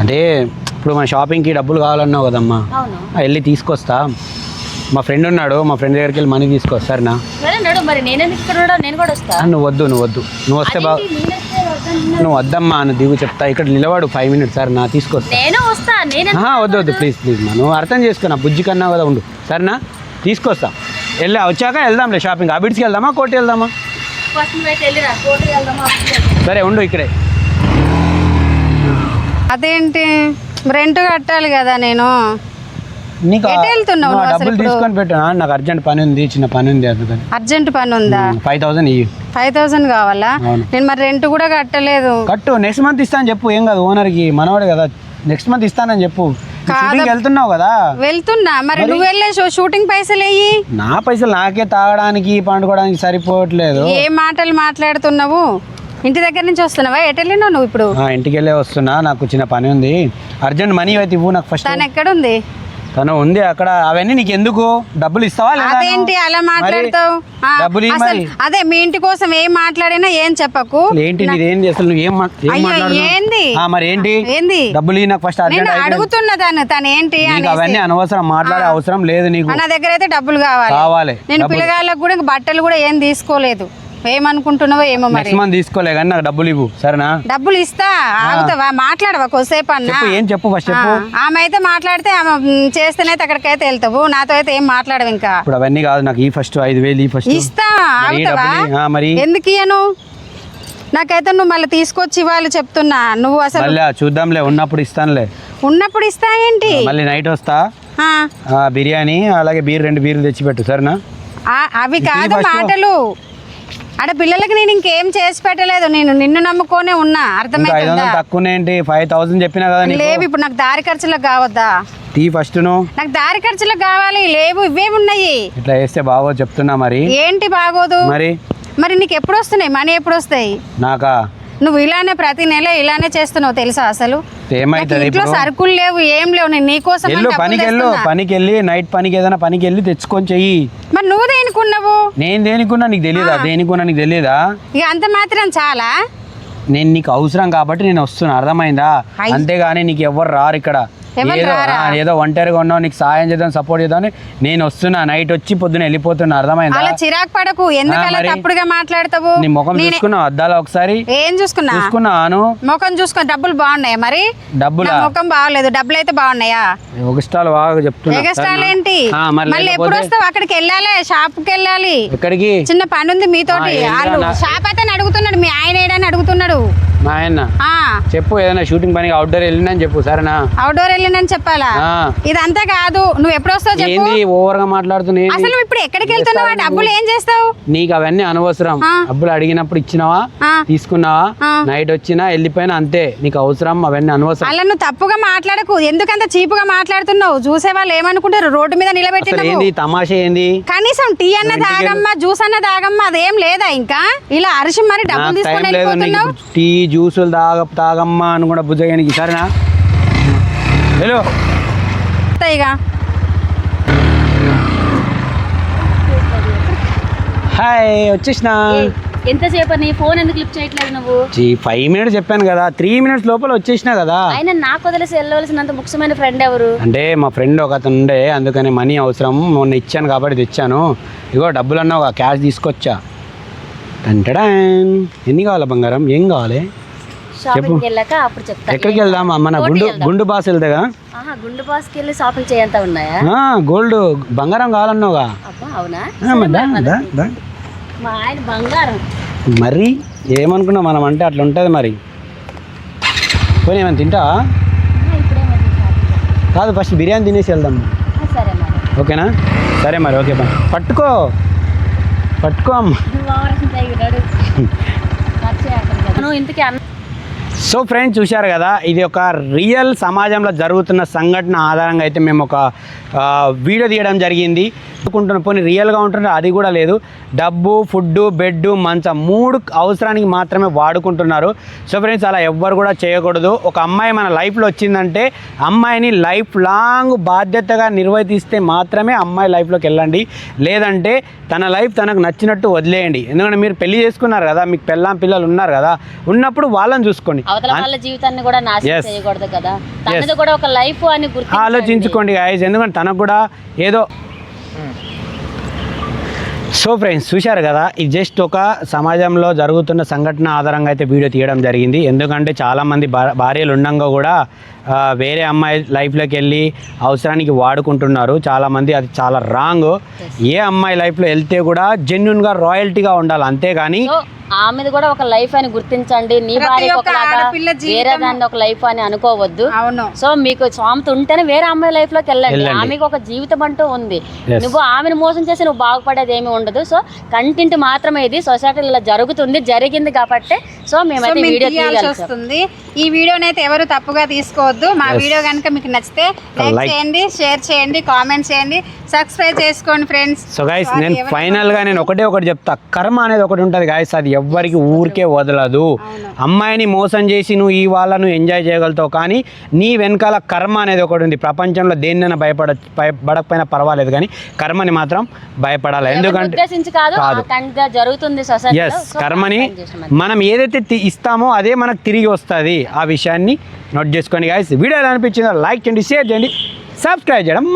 అంటే ఇప్పుడు మన షాపింగ్కి డబ్బులు కావాలన్నావు కదమ్మా. వెళ్ళి తీసుకొస్తా. మా ఫ్రెండ్ ఉన్నాడు మా ఫ్రెండ్ దగ్గరికి వెళ్ళి మనీ తీసుకొస్తారనా సరే నడు మరి నేనెందుకు ఇక్కడ ఉన్నాడో నేను కూడా వస్తా. నువ్వు వద్దు నువ్వు వద్దు. నువ్వు వస్తే బా అదేంటి, నేనొస్తే వద్దంటున్నా? నువ్వు వద్దమ్మా నువ్వు దిగు చెప్తా. ఇక్కడ నిలబడు ఫైవ్ మినిట్స్ సార్ నా తీసుకొస్తా వద్దు వద్దు ప్లీజ్ ప్లీజ్ మా. నువ్వు అర్థం చేసుకున్నా బుజ్జి కన్నా కదా ఉండు. సరేనా? తీసుకొస్తా. వెళ్ళా వచ్చాక వెళ్దాంలే షాపింగ్ అబిడ్స్కి వెళ్దామా కోటి వెళ్దామా. సరే ఉండు ఇక్కడే. అదేంటి? రెంట్ కట్టాలి కదా నేను. నీకు? ఎటు వెళ్తున్నావు నువ్వు నువ్వు అసలు డబ్బులు తీసుకొని పెట్టా. నాకు అర్జెంట్ పని ఉంది చిన్న పని ఉంది అందుకని. అర్జెంట్ పని ఉందా? ఫైవ్ థౌసండ్ ఇయ్యి. ఫైవ్ థౌసండ్ కావాలా? అవును. నేను మరి రెంట్ కూడా కట్టలేదు. కట్టు నెక్స్ట్ మంత్ ఇస్తాను చెప్పు. ఏం కాదు ఓనర్కి మనవాడు కదా. నెక్స్ట్ మంత్ ఇస్తానని చెప్పు. షూటింగ్ వెళ్తున్నావు కదా. వెళ్తున్నా. మరి నువ్వు వెళ్ళే షూ- షూటింగ్ పైసలు వెయ్యి నా పైసలు నాకే తాగడానికి పండుకోవడానికి సరిపోవట్లేదు. ఏ మాటలు మాట్లాడుతున్నావు? ఇంటి దగ్గర నుంచి వస్తున్నావా? ఎటు వెళ్ళినావు నువ్వు ఇప్పుడు? ఇంటికి వెళ్ళే వస్తున్నా. నాకు చిన్న పని ఉంది. అర్జెంట్ మనీ అయితే ఇవ్వు నాకు ఫస్ట్. తను ఎక్కడుంది తను ఉంది అక్కడ. అవన్నీ నీకు ఎందుకు? డబ్బులు ఇస్తావా అదేంటి? అలా మాట్లాడతావు? డబ్బులు. అదే మీ ఇంటి కోసం ఏం మాట్లాడినా ఏం చెప్పకు. ఏంటి నీది అసలు? నువ్వు ఏం? ఏంది? మరి ఏంటి? ఏంది? డబ్బులు నాకు ఫస్ట్ నేను అడుగుతున్నా తను తను ఏంటి అవన్నీ అనవసరం. మాట్లాడే అవసరం లేదు నీకు. నా దగ్గర అయితే డబ్బులు కావాలి. కావాలి. నేను. పిల్లగాళ్ళకు కూడా బట్టలు కూడా ఏం తీసుకోలేదు. ఏమనుకుంటున్నావో ఏమో మరి. నెక్స్ట్ మంత్ తీసుకోలే కానీ నాకు డబ్బులు ఇవ్వు సరేనా? డబ్బులు ఇస్తా ఆగుతావా? మాట్లాడవా కొద్దిసేపు అన్నా? చెప్పు ఏం చెప్పు ఫస్ట్ చెప్పు. ఆమె అయితే మాట్లాడితే ఆమె చేస్తేనైతే అక్కడికైతే వెళ్తావు. నాతో అయితే ఏం మాట్లాడవు ఇంకా. ఇప్పుడు అవన్నీ కాదు నాకు ఈ ఫస్ట్ ఐదు వేలు ఈ ఫస్ట్ ఇస్తా ఆగుతావా? మరి? ఎందుకు ఇయ్యను? నాకైతే నువ్వు మళ్ళీ తీసుకొచ్చి ఇవ్వాలి చెప్తున్నా. నువ్వు అసలు చూద్దాంలే ఉన్నప్పుడు ఇస్తానులే. ఉన్నప్పుడు ఇస్తా ఏంటి? మళ్ళీ నైట్ వస్తా. బిర్యానీ అలాగే బీర్ రెండు బీర్లు తెచ్చిపెట్టు సరేనా? అవి కాదు. మాటలు. ఆడ పిల్లలకి నేను ఇంకేం చేసి పెట్టలేదు. నేను నిన్ను నమ్ముకోనే ఉన్నా. అర్థమైందా ఫైవ్ థౌసండ్ చెప్పినా కదా లేవు ఇప్పుడు నాకు దారి ఖర్చులకు కావద్దా? ఫస్ట్ నాకు దారి ఖర్చులకు కావాలి. లేవు ఇవే ఉన్నాయి ఇట్లా వేస్తే బాగో చెప్తున్నా మరి. ఏంటి బాగోదు? మరి? మరి నీకు ఎప్పుడు వస్తున్నాయి మనీ ఎప్పుడు వస్తాయి నాకా? నువ్వు ఇలానే ప్రతి నెల ఇలానే చేస్తున్నావు తెలుసా అసలు? ఏమైతుంది ఇంట్లో సరుకులు లేవు ఏం లేవు నేను నీకోసం వెళ్ళు పనికి వెళ్ళు. పనికి వెళ్ళి నైట్ పనికి ఏదైనా పనికి వెళ్ళి తెచ్చుకొని చెయ్యి. మరి నువ్వు దేనికున్నావు? నేను దేనికున్నా నీకు తెలియదా? దేనికున్నా నీకు తెలియదా? ఇక అంత మాత్రం చాలా? నేను నీకు అవసరం కాబట్టి నేను వస్తున్నా. అర్థమైందా. అంతేగాని నీకు ఎవరు రారు ఇక్కడ. ఏదో ఒంటరిగా ఉన్నావు నీకు సాయం చేద్దాం సపోర్ట్ చేద్దాం నేను వస్తున్నా. నైట్ వచ్చి పొద్దున వెళ్ళిపోతున్నా. అర్థమైందా? అలా చిరాకు పడకు. ఎందుకు అలా? తప్పుడుగా మాట్లాడతావు? నీ ముఖం నేనే- చూసుకున్నావు? అద్దాలో ఒకసారి? ఏం చూసుకున్నా? చూసుకున్నాను ముఖం చూసుకుని డబ్బులు బాగున్నాయా మరి? డబ్బులా? ముఖం బాగలేదు. డబ్బులు అయితే బాగున్నాయా? ఒక స్టాల్ బాగా చెప్తున్నా. ఎగస్ట్రాలు సరేనా? ఏంటి? మళ్ళీ ఎప్పుడు వస్తావు? అక్కడికి వెళ్ళాలి? షాప్కి వెళ్ళాలి? ఎక్కడికి? చిన్న పని ఉంది మీతోటి? షాప్ అయితే అడుగుతున్నాడు. మీ ఆయన ఏడని అడుగుతున్నాడు. మా ఆయన? ఆ చెప్పు ఏదైనా షూటింగ్ పనికి అవుట్డోర్ వెళ్ళిందని చెప్పు సరేనా? అవుట్డోర్ వెళ్ళినని చెప్పాలా. ఇదంతా కాదు నువ్వు ఎప్పుడు వస్తావు చెప్పు. ఏంది ఓవర్గా మాట్లాడుతున్నా ఏంది? అసలు ఇప్పుడు ఎక్కడికి వెళ్తున్నావు? ఆ డబ్బులు ఏం చేస్తావు? నీకు అవన్నీ అనవసరం. డబ్బులు అడిగినప్పుడు ఇచ్చినావా? ఆ. తీసుకున్నావా? ఆ. నైట్ వచ్చినా వెళ్ళిపోయినా అంతే. నీకు అవసరం అవన్నీ అనవసరం. అలా నువ్వు తప్పుగా మాట్లాడకు. ఎందుకంత చీపుగా మాట్లాడుతున్నావు? చూసే వాళ్ళు ఏమనుకుంటారు? రోడ్డు మీద అసలు నిలబెట్టినావు ఏంది తమాషా ఏంది? కనీసం టీ అన్న తాగమ్మా జ్యూస్ అన్న తాగమ్మా అదేం లేదా ఇంకా? ఇలా అరిసి మరి డబ్బులు నాకు టైం తీసుకొని లేదు నీకు వెళ్ళిపోతున్నావు? ఇప్పుడు టీ జ్యూసులు తాగ తాగమ్మా అనుకుంటా బుజ్జగానికి సరేనా? హలో. ఇక హాయ్ వచ్చేసిన? ఎంతసేపు నీ ఫోన్ ఎందుకు లిఫ్ట్ చేయట్లేదు నువ్వు? ఫైవ్ మినిట్స్ చెప్పాను కదా త్రీ మినిట్స్ లోపల వచ్చేసిన కదా. ఆయన నాకు వదిలేసి వెళ్ళవలసినంత ముఖ్యమైన ఫ్రెండ్ ఎవరు? అంటే మా ఫ్రెండ్ ఒక అతను ఉండే అందుకని మనీ అవసరం మొన్న ఇచ్చాను కాబట్టి తెచ్చాను. ఇగో డబ్బులు అన్నా ఒక క్యాష్ తీసుకొచ్చా. టంటడాన్ ఎన్ని కావాలి బంగారం? ఏం కావాలి? షాపింగ్కి వెళ్ళాక అప్పుడు చెప్తా. ఎక్కడికి వెళ్దాం మన గుండు. గుండు బాస్ వెళ్తాగా గుండు బాస్కి వెళ్ళి షాపింగ్ చేయంత ఉన్నాయా? గోల్డ్ బంగారం కావాలన్నావుగా? అవునా. మా ఆయన బంగారం. మరి ఏమనుకున్నాం మనం అంటే అట్లా ఉంటుంది మరి. పోనీ ఏమైనా తింటా కాదు ఫస్ట్ బిర్యానీ తినేసి వెళ్దాం. సరే మరి. ఓకేనా? సరే మరి ఓకే బా పట్టుకో. పట్టుకో అమ్మ. ఇంతకీ అన్న సో ఫ్రెండ్స్ చూశారు కదా ఇది ఒక రియల్ సమాజంలో జరుగుతున్న సంఘటన ఆధారంగా అయితే మేము ఒక వీడియో తీయడం జరిగింది. అనుకుంటున్న పోనీ రియల్గా ఉంటుంటే అది కూడా లేదు. డబ్బు ఫుడ్ బెడ్ మంచం మూడు అవసరానికి మాత్రమే వాడుకుంటున్నారు. సో ఫ్రెండ్స్ అలా ఎవ్వరు కూడా చేయకూడదు. ఒక అమ్మాయి మన లైఫ్లో వచ్చిందంటే అమ్మాయిని లైఫ్ లాంగ్ బాధ్యతగా నిర్వర్తిస్తే మాత్రమే అమ్మాయి లైఫ్లోకి వెళ్ళండి. లేదంటే తన లైఫ్ తనకు నచ్చినట్టు వదిలేయండి. ఎందుకంటే మీరు పెళ్ళి చేసుకున్నారు కదా మీకు పెళ్ళాం పిల్లలు ఉన్నారు కదా ఉన్నప్పుడు వాళ్ళని చూసుకోండి. అవతల వాళ్ళ జీవితాన్ని కూడా నాశనం. చేయకూడదు కదా. తనది కూడా ఒక లైఫ్ అని గుర్తు ఆలోచించుకోండి గాయస్ ఎందుకంటే తనకు కూడా ఏదో సో ఫ్రెండ్స్ చూశారు కదా? ఇది జస్ట్ ఒక సమాజంలో జరుగుతున్న సంఘటన ఆధారంగా అయితే వీడియో తీయడం జరిగింది. ఎందుకంటే చాలామంది భార్యలు ఉండంగా కూడా వేరే అమ్మాయి లైఫ్లోకి వెళ్ళి అవసరానికి వాడుకుంటున్నారు. చాలామంది అది చాలా రాంగ్ ఏ అమ్మాయి లైఫ్లో వెళ్తే కూడా జెన్యున్గా రాయల్టీగా ఉండాలి. అంతేగాని ఆమెది కూడా ఒక లైఫ్ అని గుర్తించండి. నీ భార్య వేరే దాన్ని ఒక లైఫ్ అని అనుకోవద్దు. అవును. సో మీకు స్వామిత ఉంటేనే వేరే అమ్మాయి లైఫ్లోకి వెళ్ళండి. ఆమెకు ఒక జీవితం అంటూ ఉంది. నువ్వు ఆమెను మోసం చేసి నువ్వు బాగుపడేది ఏమి ఉండదు. సో కంటెంట్ మాత్రమే ఇది. సొసైటీలో ఇలా జరుగుతుంది జరిగింది కాబట్టి. సో మేమైతే మేము వీడియో వస్తుంది. ఈ వీడియోని అయితే ఎవరు తప్పుగా తీసుకోవద్దు. మా వీడియో కనుక మీకు నచ్చితే లైక్. చేయండి షేర్ చేయండి కామెంట్ చేయండి. సబ్స్క్రైబ్ చేసుకోండి ఫ్రెండ్స్ సో గైస్ నేను ఫైనల్గా నేను ఒకటే ఒకటి చెప్తా. కర్మ అనేది ఒకటి ఉంటుంది గాయస్ అది ఎవ్వరికి ఊరికే వదలదు. అమ్మాయిని మోసం చేసి నువ్వు ఈ వాళ్ళ నువ్వు ఎంజాయ్ చేయగలుగుతావు కానీ నీ వెనకాల కర్మ అనేది ఒకటి ఉంది. ప్రపంచంలో దేన్నైనా భయపడ భయపడకపోయినా పర్వాలేదు కానీ కర్మని మాత్రం భయపడాలి. ఎందుకంటే కాదు జరుగుతుంది ఎస్ కర్మని మనం ఏదైతే ఇస్తామో అదే మనకు తిరిగి వస్తుంది. ఆ విషయాన్ని నోట్ చేసుకోండి గాయస్ వీడియో ఎలా అనిపించిందో లైక్ చేయండి షేర్ చేయండి సబ్స్క్రైబ్ చేయడం